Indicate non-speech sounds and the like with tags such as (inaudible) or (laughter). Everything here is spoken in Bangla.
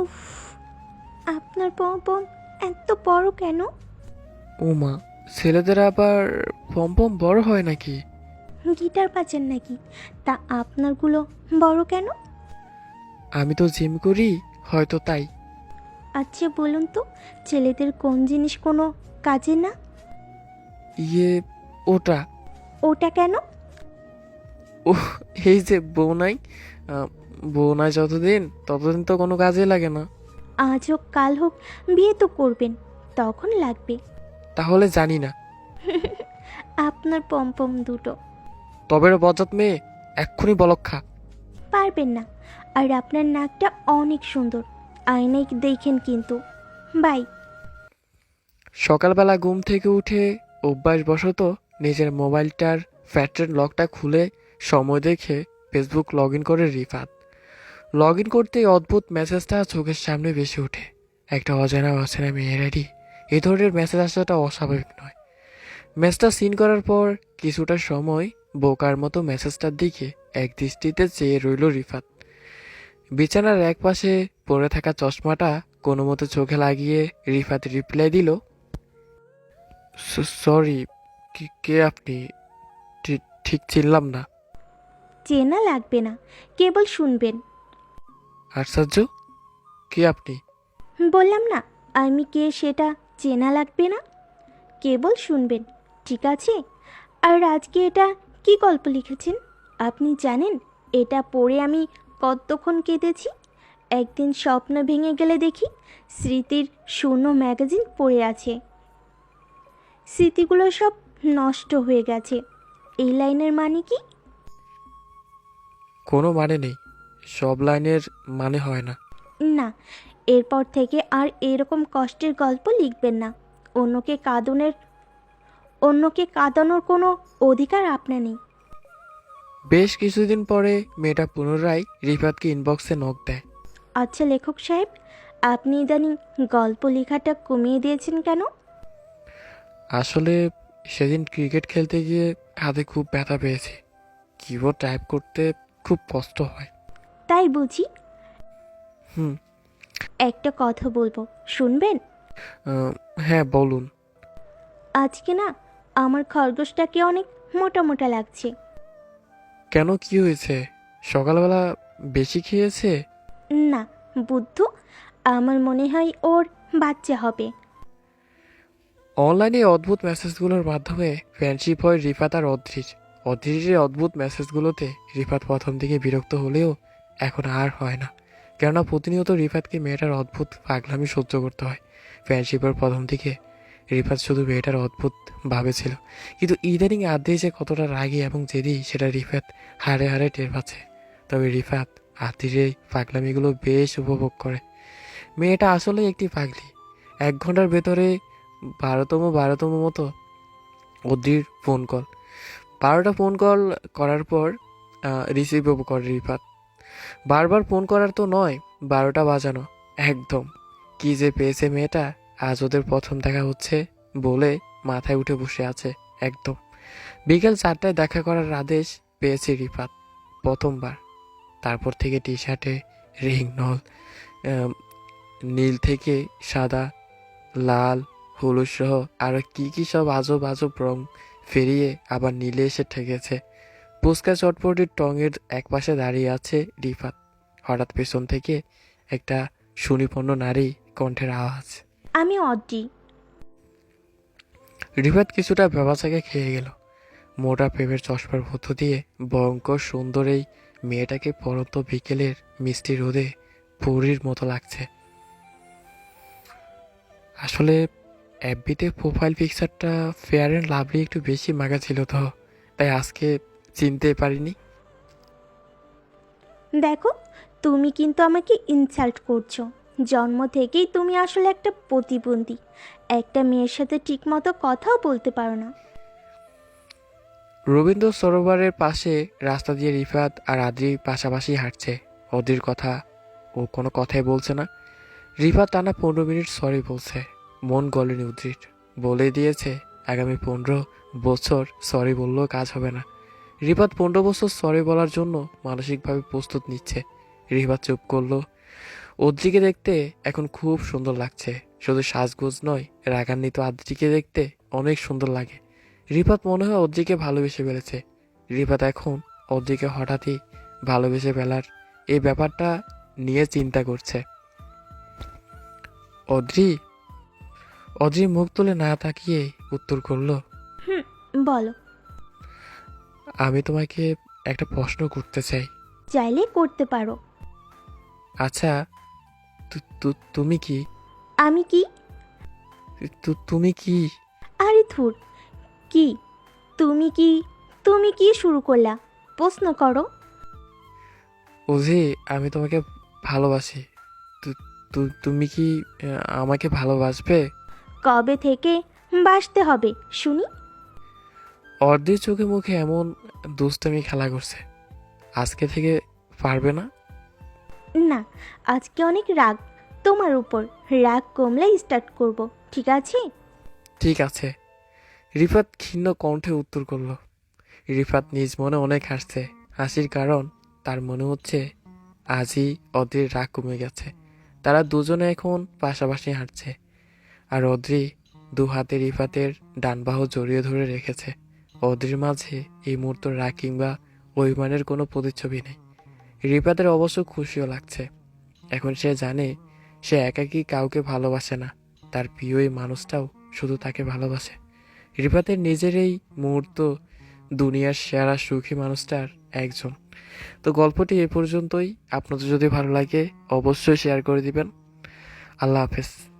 উফ আপনার পম এত বড় কেন? ও মা ছেলেদের আবার পম্পম বড় হয় নাকি? গিটার বাজান নাকি? তা আপনারগুলো বড় কেন? আমি তো জিম করি হয়তো তাই। আচ্ছা বলুন তো ছেলেদের কোন জিনিস কোনো কাজে না? ইয়ে ওটা। ওটা কেন? ও এই যে বউ নাই বউ যতদিন ততদিন তো কোনো কাজে লাগে না। আজ হোক কাল হোক বিয়ে তো করবেন তখন লাগবে। তাহলে জানি না। (laughs) আপনার পম্পম দুটো। তবে রে বজাত মেয়ে এক্ষুনি বলক্ষা পারবেন না আর আপনার নাকটা অনেক সুন্দর আয়নায় দেখেন কিন্তু। বাই। সকালবেলা ঘুম থেকে উঠে অভ্যাসবশত নিজের মোবাইলটার ফ্যাটের লকটা খুলে সময় দেখে ফেসবুক লগ ইন করে রিফাত। লগ ইন করতেই অদ্ভুত মেসেজটা চোখের সামনে বেশি ওঠে। একটা অজানা অচেনা মেয়েরারই এ ধরনের মেসেজ আসাটা অস্বাভাবিক নয়। ম্যাচটা সিন করার পর কিছুটা সময় বোকার মতো মেসেজটার দিকে এক দৃষ্টিতে চেয়ে রইল রিফাত। বিছানার এক পাশে পড়ে থাকা চশমাটা কোনো মতো চোখে লাগিয়ে রিফাত রিপ্লাই দিল সরি, কে আপনি? ঠিক চিনলাম না। চেনা লাগবে না, কেবল শুনবেন। আশ্চর্য? কে আপনি? বললাম না আমি কে সেটা চেনা লাগবে না। কেবল শুনবেন ঠিক আছে? আর আজকে এটা কি গল্প লিখেছেন? আপনি জানেন এটা পড়ে আমি কতক্ষণ কেঁদেছি? একদিন স্বপ্ন ভেঙে গেলে দেখি স্মৃতির শূন্য ম্যাগাজিন পড়ে আছে। স্মৃতিগুলো সব নষ্ট হয়ে গেছে। এই লাইনের মানে কি? কোনো মানে নেই। সব লাইনের মানে হয় না। না এরপর থেকে আর এরকম কষ্টের গল্প লিখবেন না। অন্যকে কাঁদনের অন্যকে কাঁদানোর কোনো অধিকার আপনার নেই। বেশ কিছুদিন পরে মেয়েটা পুনরায় রিফাতকে ইনবক্সে নক দেয়। আচ্ছা লেখক সাহেব আপনি ইদানিং গল্প লেখাটা কমিয়ে দিয়েছেন কেন? আসলে সেদিন ক্রিকেট খেলতে গিয়ে হাতে খুব ব্যথা পেয়েছি। কিবোর্ড টাইপ করতে খুব কষ্ট হয়। তাই বুঝি? হুম। একটা কথা বলব শুনবেন? আহ, হ্যাঁ বলুন। আজকে না আমার খরগোশটাকে অনেক মোটা মোটা লাগছে। কেন কি হয়েছে? সকালবেলা বেশি খেয়েছে? না বুদ্ধ আমার মনে হয় ওর বাচ্চা হবে। অনলাইনে অদ্ভুত মেসেজগুলোর মাধ্যমে ফ্রেন্ডশিপ হয় রিফাত আর অদ্রিজ। অদ্রিজের অদ্ভুত মেসেজগুলোতে রিফাত প্রথম দিকে বিরক্ত হলেও এখন আর হয় না। কেননা প্রতিনিয়ত রিফাতকে মেয়েটার অদ্ভুত পাগলামি সহ্য করতে হয়। ফ্রেন্ডশিপের প্রথম দিকে রিফাত শুধু মেয়েটার অদ্ভুত ভাবে ছিল। কিন্তু ইদানিং আদে যে কতটা রাগী এবং জেদি সেটা রিফাত হারে হারে টের পাচ্ছে। তবে রিফাত আদির এই পাগলামিগুলো বেশ উপভোগ করে। মেয়েটা আসলে একটি পাগলি। এক ঘণ্টার ভেতরে বারোতম বারোতম মতো অদ্রির ফোন কল বারোটা ফোন কল করার পর রিসিভও করে রিফাত। বারবার ফোন করার তো নয়, বারোটা বাজানো, একদম। কি যে পেয়েছে মেয়েটা, আজ ওদের প্রথম দেখা হচ্ছে বলে মাথায় উঠে বসে আছে, একদম। বিকেল চারটায় দেখা করার আদেশ পেয়েছে রিফাত, প্রথমবার। তারপর থেকে টি শার্টে রিং নল নীল থেকে সাদা, লাল, হলুদ সহ আরও কি কি সব আজব আজব রং ফেরিয়ে আবার নীলে এসে ঠেকেছে। পুস্কা চটপটির টঙের একপাশে দাঁড়িয়ে আছে রিফাত। হঠাৎ পেছন থেকে একটা সুনিপন্ন নারী কণ্ঠের আওয়াজ। আমি অড্রি রিফাত কিছুটা ব্যবসাকে খেয়ে গেল। মোটা প্রেমের চশমার মধ্য দিয়ে ভয়ঙ্কর সুন্দর এই মেয়েটাকে পরন্ত বিকেলের মিষ্টি রোদে পরীর মতো লাগছে। আসলে অ্যাপবিতে প্রোফাইল পিকচারটা ফেয়ার অ্যান্ড লাভলি একটু বেশি মাগা ছিল তো তাই আজকে চিনতে পারিনি। দেখো তুমি কিন্তু আমাকে ইনসাল্ট করছ। জন্ম থেকেই তুমি আসলে একটা প্রতিবন্ধী। একটা মেয়ের সাথে ঠিকমতো কথাও বলতে পারো না। রবীন্দ্র সরোবরের পাশে রাস্তা দিয়ে রিফাত আর আদ্রি পাশাপাশি হাঁটছে। ওদের কথা ও কোনো কথাই বলছে না। রিফাত টানা পনেরো মিনিট সরি বলছে। মন গলেনি উদ্রিট বলে দিয়েছে আগামী পনেরো বছর সরি বললেও কাজ হবে না। রিফাত পনেরো বছর সরি বলার জন্য মানসিকভাবে প্রস্তুত নিচ্ছে। রিফাত চুপ করল। অদ্রিকে দেখতে এখন খুব সুন্দর লাগছে। শুধু সাজগোজ নয়, রাগান্বিত আদ্রিকে দেখতে অনেক সুন্দর লাগে। রিফাত মনে হয় অদ্রিকে ভালোবেসে ফেলেছে। রিফাত এখন অদ্রিকে হঠাৎই ভালোবেসে ফেলার এই ব্যাপারটা নিয়ে চিন্তা করছে। অদ্রি অদ্রি মুখ তুলে না তাকিয়ে উত্তর করল বলো। আমি তোমাকে একটা প্রশ্ন করতে চাই। চাইলে করতে পারো। আচ্ছা তু- তু- তুমি কি? আমি কি? তু- তুমি কি? আরে থুর কি? তুমি কি? তুমি কি শুরু করলা? প্রশ্ন করো। ওজি আমি তোমাকে ভালোবাসি। তু- তু- তুমি কি আহ, আমাকে ভালোবাসবে? কবে থেকে বাসতে হবে শুনি। অর্ধেক চোখে মুখে এমন দুষ্টামি খেলা করছে। আজকে থেকে পারবে না? না আজকে অনেক রাগ তোমার উপর। রাগ কমলে স্টার্ট করব ঠিক আছে? ঠিক আছে। রিফাত ক্ষীণ কণ্ঠে উত্তর করল। রিফাত নিজ মনে অনেক হাসছে। হাসির কারণ তার মনে হচ্ছে আজই অদ্রির রাগ কমে গেছে। তারা দুজনে এখন পাশাপাশি হাঁটছে। আর অদ্রি দু হাতে রিফাতের ডান বাহু জড়িয়ে ধরে রেখেছে। অদ্রির মাঝে এই মুহূর্ত রাগ কিংবা অভিমানের কোনো প্রতিচ্ছবি নেই। রিপাদের অবশ্য খুশিও লাগছে। এখন সে জানে, সে একাকী কাউকে ভালোবাসে না। তার প্রিয় এই মানুষটাও শুধু তাকে ভালোবাসে। রিফাতের নিজের এই মুহূর্ত দুনিয়ার সেরা সুখী মানুষটার একজন। তো গল্পটি এ পর্যন্তই। আপনাদের যদি ভালো লাগে, অবশ্যই শেয়ার করে দিবেন। আল্লাহ হাফেজ।